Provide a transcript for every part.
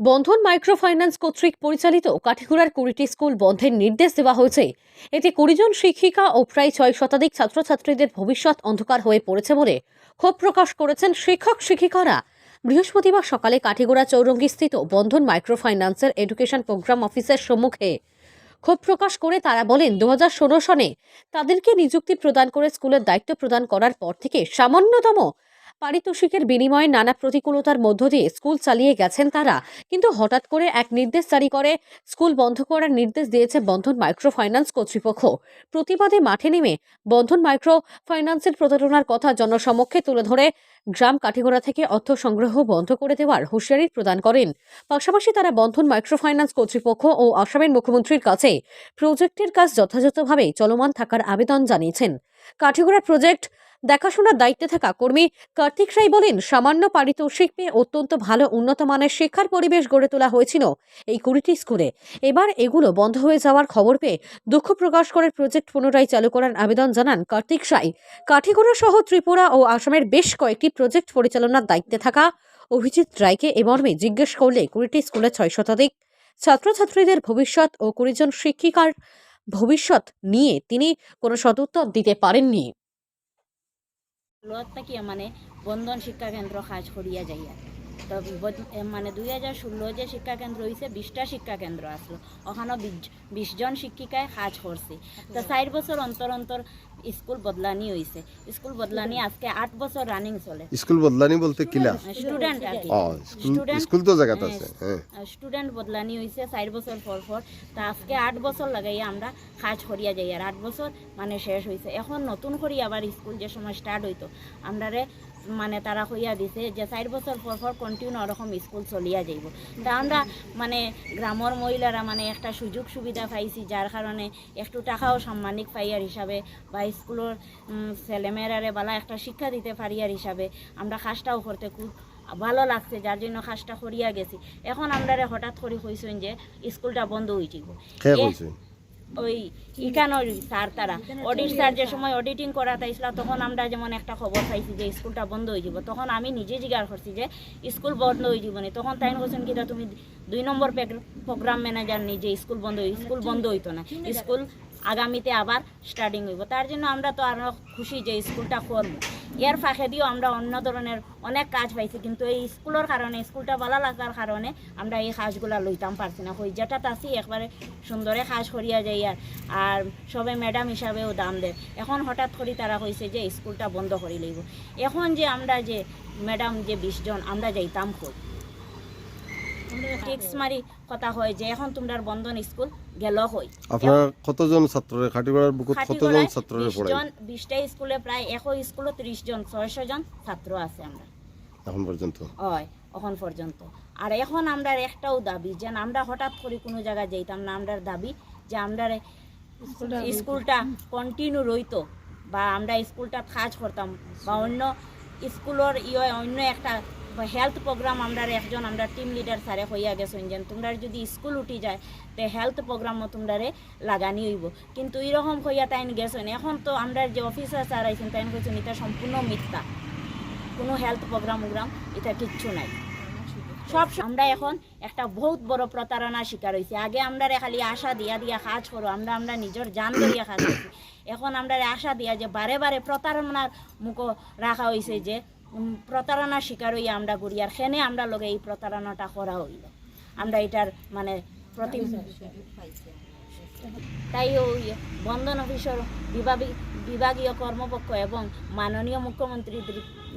বন্ধন microfinance কর্তৃক পরিচালিত কাঠিগুড়ার কুড়িটি স্কুল বন্ধের নির্দেশ দেওয়া হয়েছে। এতে কুড়ি জন শিক্ষিকা ও প্রায় ছয় শতাধিক ছাত্রছাত্রীদের ভবিষ্যৎ অন্ধকার হয়ে পড়েছে বলে ক্ষোভ প্রকাশ করেছেন শিক্ষক শিক্ষিকারা। বৃহস্পতিবার সকালে কাঠিগোড়া চৌরঙ্গিস্থিত বন্ধন মাইক্রোফাইন্যান্সের এডুকেশন প্রোগ্রাম অফিসের সম্মুখে ক্ষোভ প্রকাশ করে তারা বলেন দু হাজার ষোলো সনে তাদেরকে নিযুক্তি প্রদান করে স্কুলের দায়িত্ব প্রদান করার পর থেকে সামান্যতম পারিতোষিকের বিনিময়ে নানা প্রতিকূলতার মধ্য দিয়ে স্কুল চালিয়ে গেছেন তারা। কিন্তু হঠাৎ করে এক নির্দেশ জারি করে, স্কুল বন্ধ করার নির্দেশ দিয়েছে বন্ধন মাইক্রো ফাইন্যান্স কর্তৃপক্ষ। প্রতিবাদে মাঠে নেমে বন্ধন মাইক্রো ফাইন্যান্সের প্রতারণার কথা জনসমক্ষে তুলে ধরে গ্রাম কাঠিগোড়া থেকে অর্থ সংগ্রহ বন্ধ করে দেওয়ার হুঁশিয়ারি প্রদান করেন। পাশাপাশি তারা বন্ধন মাইক্রো ফাইন্যান্স কর্তৃপক্ষ ও আসামের মুখ্যমন্ত্রীর কাছে প্রজেক্টের কাজ যথাযথভাবে চলমান থাকার আবেদন জানিয়েছেন। কাঠিগোড়া প্রজেক্ট দেখাশোনার দায়িত্বে থাকা কর্মী কার্তিক রায় বলেন, সামান্য পারিতোষিক পেয়ে অত্যন্ত ভালো উন্নত মানের শিক্ষার পরিবেশ গড়ে তোলা হয়েছিল এই কুড়িটি স্কুলে। এবার এগুলো বন্ধ হয়ে যাওয়ার খবর পেয়ে দুঃখ প্রকাশ করে প্রজেক্ট পুনরায় চালু করার আবেদন জানান কার্তিক রায় কাঠিগড়া সহ ত্রিপুরা ও আসামের বেশ কয়েকটি প্রজেক্ট পরিচালনার দায়িত্বে থাকা অভিজিৎ রায়কে এ মর্মে জিজ্ঞেস করলে কুড়িটি স্কুলে ছয় শতাধিক ছাত্রছাত্রীদের ভবিষ্যৎ ও কুড়িজন শিক্ষিকার ভবিষ্যৎ নিয়ে তিনি কোনো সদুত্তর দিতে পারেননি। ষোলোর থাকিয়া মানে বন্ধন শিক্ষা কেন্দ্র কাজ করিয়া যাইয়া তো মানে দুই হাজার ষোলো যে শিক্ষা কেন্দ্র হয়েছে বিশটা শিক্ষা কেন্দ্র আসলো ওখানে বিশ জন শিক্ষিকায় কাজ করছে তো চার বছর অন্তর অন্তর স্কুল বদলানি হয়েছে স্কুল বদলানি আজকে আট বছর রানিং চলে। স্কুল বদলানি বলতে কিলা? স্টুডেন্ট স্কুল তো জায়গাতে আছে হ্যাঁ। স্টুডেন্ট বদলানি হয়েছে চার বছর পর পর তা আজকে আট বছর লাগাইয়া আমরা কাজ করিয়া যাই। আর আট বছর মানে শেষ হয়েছে এখন নতুন করে আবার স্কুল যে সময় স্টার্ট হইতো আমরারে মানে তারা হইয়া দিছে যে চার বছর পর পর কন্টিনিউ ওরকম স্কুল চলিয়া যাইব। তা আমরা মানে গ্রামের মহিলারা মানে একটা সুযোগ সুবিধা পাইছি, যার কারণে একটু টাকাও সাম্মানিক পাইয়ার হিসাবে বা স্কুলের ছেলেমেয়েরারে বালা একটা শিক্ষা দিতে পারিয়ার হিসাবে আমরা কাজটাও করতে খুব ভালো লাগছে, যার জন্য কাজটা করিয়া গেছি। এখন আমরা হঠাৎ করে কইছেন যে স্কুলটা বন্ধ হয়ে যাব ওই ইকানোর স্যার তারা। অডিট স্যার যে সময় অডিটিং করা তাইছিল তখন আমরা যেমন একটা খবর পাইছি যে স্কুলটা বন্ধ হয়ে যাব, তখন আমি নিজে জিজ্ঞাসা করছি যে স্কুল বন্ধ হয়ে যাব না। তখন তাই বলছেন কি তুমি দুই নম্বর প্রোগ্রাম ম্যানেজার নিজে স্কুল বন্ধ স্কুল বন্ধ হইতো না। স্কুল আগামীতে আবার স্টার্টিং হইব। তার জন্য আমরা তো আরও খুশি যে স্কুলটা করব এর ফাঁকে দিয়েও আমরা অন্য ধরনের অনেক কাজ পাইছি, কিন্তু এই স্কুলের কারণে, স্কুলটা ভালো লাগার কারণে আমরা এই কাজগুলা লইতাম পারছি না। হই যেটা তাসি একবারে সুন্দরে কাজ করিয়া যাই আর আর সবে ম্যাডাম হিসাবেও দাম দেয়। এখন হঠাৎ করে তারা কইছে যে স্কুলটা বন্ধ করে লইব। এখন যে আমরা যে ম্যাডাম যে বিশজন আমরা যাইতাম কই? টেক্স মারি কথা হয় যে এখন তোমরা বন্ধন স্কুল গেল হই আপনার কতজন ছাত্ররে খাটিগড়ার বুকুত কতজন ছাত্ররে পড়াই জন বিশটা স্কুলে প্রায় একো স্কুলে ত্রিশ জন ছয়শো জন ছাত্র আছে আমরা। এখন পর্যন্ত? হয় এখন পর্যন্ত। আর এখন আমরা একটাও দাবি যে আমরা হঠাৎ করে কোনো জায়গায় যাইতাম না। আমরা দাবি যে আমরা স্কুলটা কন্টিনিউ রইতো বা আমরা স্কুলটা কাজ করতাম। বা অন্য স্কুলের ইয়ে অন্য একটা হেলথ প্রোগ্রাম আমরা একজন, আমরা টিম লিডার স্যারে হইয়া গেছেন যে তোমরা যদি স্কুল উঠি যায়, তে হেলথ প্রোগ্রামও তোমরা লাগানি হইব। কিন্তু এরকম হইয়া তাইন গেছেন। এখন তো আমরা যে অফিসার স্যার আইছেন, তাইন কইছেন, এটা সম্পূর্ণ মিথ্যা। কোনো হেলথ প্রোগ্রাম উগ্রাম, এটা কিচ্ছু নাই। সব আমরা এখন একটা বহুত বড় প্রতারণার শিকার হয়েছি আগে আমরা খালি আশা দিয়া দিয়া কাজ করো, আমরা আমরা নিজের জান দিয়া কাজ করছি। এখন আমরা আশা দিয়া যে বারে বারে প্রতারণার মুখ রাখা হয়েছে যে প্রতারণার শিকার হইয়া আমরা ঘুরি আর সেনে আমরা লগে এই প্রতারণাটা করা হইল। আমরা এটার মানে প্রতি তাই ওই বন্ধন অফিসের বিভাগী বিভাগীয় কর্মপক্ষ এবং মাননীয় মুখ্যমন্ত্রী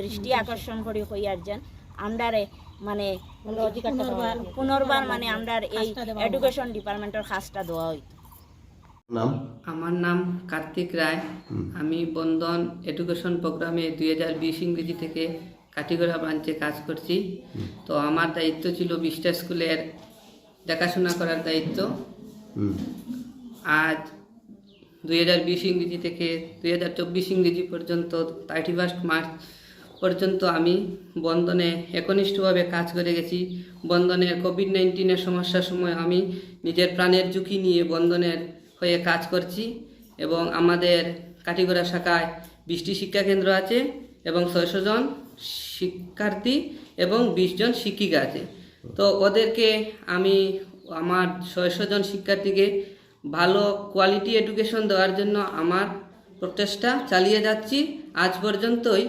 দৃষ্টি আকর্ষণ করি হইয়ার যেন আমরারে মানে পুনর্বার পুনর্বার মানে আমরার এই এডুকেশন ডিপার্টমেন্টের কাজটা দেওয়া হইতো। নাম? আমার নাম কার্তিক রায়। আমি বন্ধন এডুকেশন প্রোগ্রামে দুই হাজার বিশ ইংরেজি থেকে কাঠিগড়া ব্রাঞ্চে কাজ করছি। তো আমার দায়িত্ব ছিল বিশটা স্কুলের দেখাশোনা করার দায়িত্ব। আজ দুই হাজার বিশ ইংরেজি থেকে দুই হাজার চব্বিশ ইংরেজি পর্যন্ত থার্টি ফার্স্ট মার্চ পর্যন্ত আমি বন্ধনে একনিষ্ঠভাবে কাজ করে গেছি। বন্ধনের কোভিড নাইন্টিনের সমস্যার সময় আমি নিজের প্রাণের ঝুঁকি নিয়ে বন্ধনের হয়ে কাজ করছি এবং আমাদের কাটিগড়া শাখায় বিশটি শিক্ষা কেন্দ্র আছে এবং ছয়শো জন শিক্ষার্থী এবং বিশ জন শিক্ষিকা আছে। তো ওদেরকে আমি আমার ছয়শো জন শিক্ষার্থীকে ভালো কোয়ালিটি এডুকেশন দেওয়ার জন্য আমার প্রচেষ্টা চালিয়ে যাচ্ছি আজ পর্যন্তই।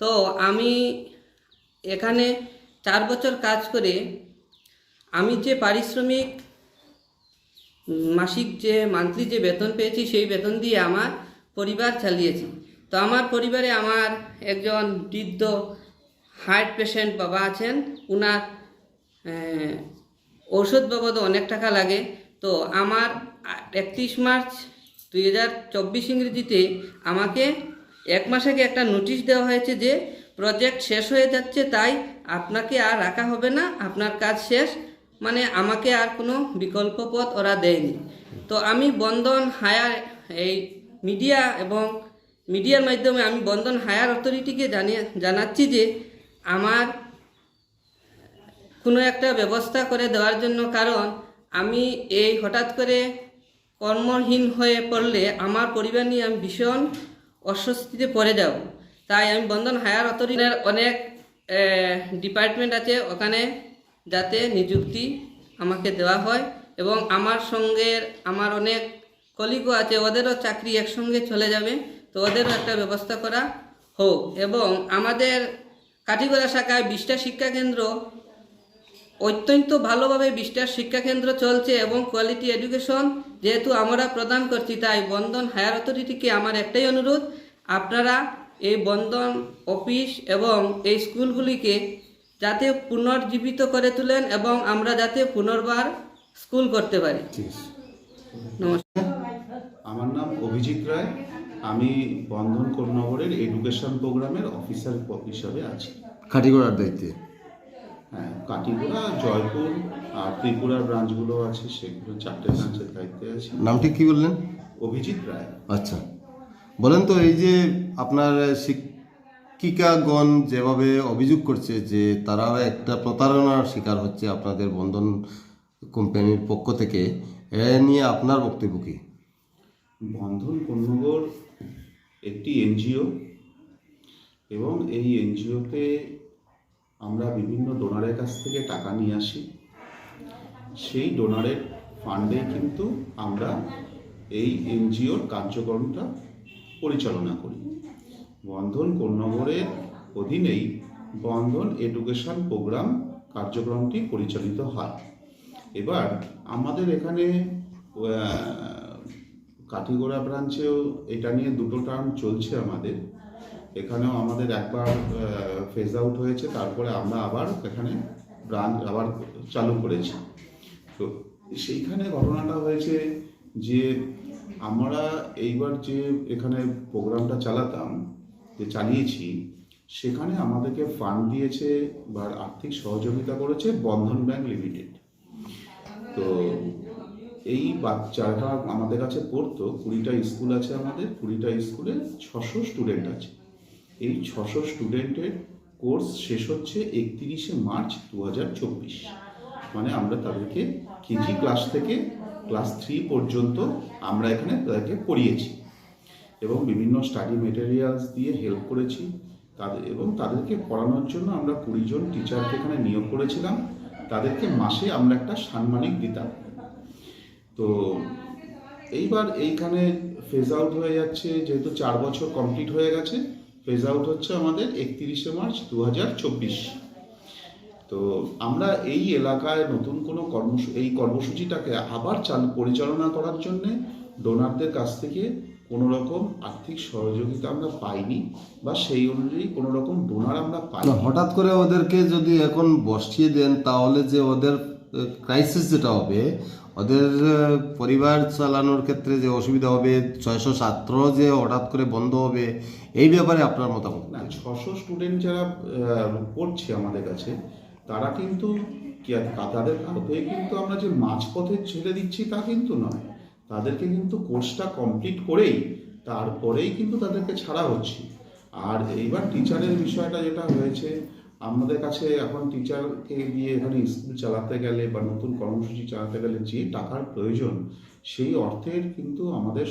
তো আমি এখানে চার বছর কাজ করে আমি যে পারিশ্রমিক মাসিক যে মান্থলি যে বেতন পেয়েছি সেই বেতন দিয়ে আমার পরিবার চালিয়েছি। তো আমার পরিবারে আমার একজন বৃদ্ধ হার্ট পেশেন্ট বাবা আছেন। আহ, ঔষধ বাবদ অনেক টাকা লাগে। তো আমার একত্রিশ মার্চ দুই হাজার চব্বিশ ইংরেজিতে আমাকে এক মাস আগে একটা নোটিশ দেওয়া হয়েছে যে প্রজেক্ট শেষ হয়ে যাচ্ছে তাই আপনাকে আর রাখা হবে না। আপনার কাজ শেষ। মানে আমাকে আর কোনো বিকল্প পথ ওরা দেয়নি। তো আমি বন্ধন হায়ার এই মিডিয়া এবং মিডিয়ার মাধ্যমে আমি বন্ধন হায়ার অথরিটিকে জানিয়ে, জানাচ্ছি যে আমার কোনো একটা ব্যবস্থা করে দেওয়ার জন্য কারণ আমি এই হঠাৎ করে কর্মহীন হয়ে পড়লে আমার পরিবার নিয়ে আমি ভীষণ অস্বস্তিতে পড়ে যাব। তাই আমি বন্ধন হায়ার অথরিটির অনেক ডিপার্টমেন্ট আছে, ওখানে যাতে নিযুক্তি আমাকে দেওয়া হয় এবং আমার সঙ্গে আমার অনেক কলিগও আছে, ওদেরও চাকরি একসঙ্গে চলে যাবে। তো ওদেরও একটা ব্যবস্থা করা হোক এবং আমাদের কাঠিগড়া শাখায় বিশটা শিক্ষাকেন্দ্র অত্যন্ত ভালোভাবে বিশটা শিক্ষাকেন্দ্র চলছে এবং কোয়ালিটি এডুকেশন যেহেতু আমরা প্রদান করছি, তাই বন্ধন হায়ার অথরিটিকে আমার একটাই অনুরোধ, আপনারা এই বন্ধন অফিস এবং এই স্কুলগুলিকে যাতে পুনর্জীবিত করে তুলেন এবং আমরা যাতে পুনর্বার স্কুল করতে পারি। ঠিক। নমস্কার। আমার নাম অভিজিৎ রায়। আমি বন্ধন করনগরের এডুকেশন প্রোগ্রামের অফিসার হিসাবে আছি। খাটিগড়ার দায়িত্বে? হ্যাঁ কাটিগুড়া জয়পুর আর ত্রিপুরার ব্রাঞ্চগুলো আছে সেগুলো চারটে ব্রাঞ্চের দায়িত্বে আছি। নামটি কি বললেন? অভিজিৎ রায়। আচ্ছা। বলেন তো এই যে আপনার শিক্ষিকাগণ যেভাবে অভিযোগ করছে যে তারা একটা প্রতারণার শিকার হচ্ছে আপনাদের বন্ধন কোম্পানির পক্ষ থেকে, এ নিয়ে আপনার বক্তব্য কী? বন্ধন কর্ণগর একটি এনজিও এবং এই এনজিওতে আমরা বিভিন্ন ডোনারের কাছ থেকে টাকা নিয়ে আসি। সেই ডোনারের ফান্ডে কিন্তু আমরা এই এনজিওর কার্যক্রমটা পরিচালনা করি। বন্ধন কন্যগরের অধীনেই বন্ধন এডুকেশন প্রোগ্রাম কার্যক্রমটি পরিচালিত হয়। এবার আমাদের এখানে কাঠিগোড়া ব্রাঞ্চেও এটা নিয়ে দুটো টার্ম চলছে আমাদের। এখানেও আমাদের একবার ফেজ আউট হয়েছে, তারপরে আমরা আবার এখানে ব্রাঞ্চ আবার চালু করেছি। তো সেইখানে ঘটনাটা হয়েছে যে আমরা এইবার যে এখানে প্রোগ্রামটা চালাতাম যে চালিয়েছি, সেখানে আমাদেরকে ফান্ড দিয়েছে বা আর্থিক সহযোগিতা করেছে বন্ধন ব্যাংক লিমিটেড। তো এই বাচ্চারা আমাদের কাছে পড়তো, কুড়িটা স্কুল আছে আমাদের, কুড়িটা স্কুলে ছশো স্টুডেন্ট আছে। এই ছশো স্টুডেন্টের কোর্স শেষ হচ্ছে একত্রিশে মার্চ দু হাজার চব্বিশ। মানে আমরা তাদেরকে কেজি ক্লাস থেকে ক্লাস থ্রি পর্যন্ত আমরা এখানে তাদেরকে পড়িয়েছি। এবং বিভিন্ন স্টাডি মেটেরিয়ালস দিয়ে হেল্প করেছি। তাদের, এবং তাদেরকে পড়ানোর জন্য আমরা কুড়িজন টিচারকে এখানে নিয়োগ করেছিলাম। তাদেরকে মাসে আমরা একটা সাম্মানিক দিতাম। তো এইবার এইখানে ফেজ আউট হয়ে যাচ্ছে, যেহেতু চার বছর কমপ্লিট হয়ে গেছে ফেজ আউট হচ্ছে আমাদের একত্রিশে মার্চ দু হাজার চব্বিশ। তো আমরা এই এলাকায় নতুন কোনো কর্ম এই কর্মসূচিটাকে আবার চালু, পরিচালনা করার জন্যে ডোনারদের কাছ থেকে কোনো রকম আর্থিক সহযোগিতা আমরা পাইনি বা সেই অনুযায়ী কোনো রকম ডোনার আমরা না, পাইনি হঠাৎ করে ওদেরকে যদি এখন বসিয়ে দেন তাহলে যে ওদের ক্রাইসিস যেটা হবে ওদের পরিবার চালানোর ক্ষেত্রে যে অসুবিধা হবে ছয়শো ছাত্র যে হঠাৎ করে বন্ধ হবে এই ব্যাপারে আপনার মতামত না ছশো স্টুডেন্ট যারা পড়ছে আমাদের কাছে তারা কিন্তু কি আর তাদের কাউকে কিন্তু আমরা যে মাঝপথে ছেড়ে দিচ্ছি তা কিন্তু নয়। তাদেরকে কিন্তু কোর্সটা কমপ্লিট করেই তারপরেই কিন্তু তাদেরকে ছাড়া হচ্ছে। আর এইবার টিচারের বিষয়টা যেটা হয়েছে, আমাদের কাছে এখন টিচারকে দিয়ে এখানে স্কুল চালাতে গেলে বা নতুন কর্মসূচি চালাতে গেলে যে টাকার প্রয়োজন, সেই অর্থের কিন্তু আমাদের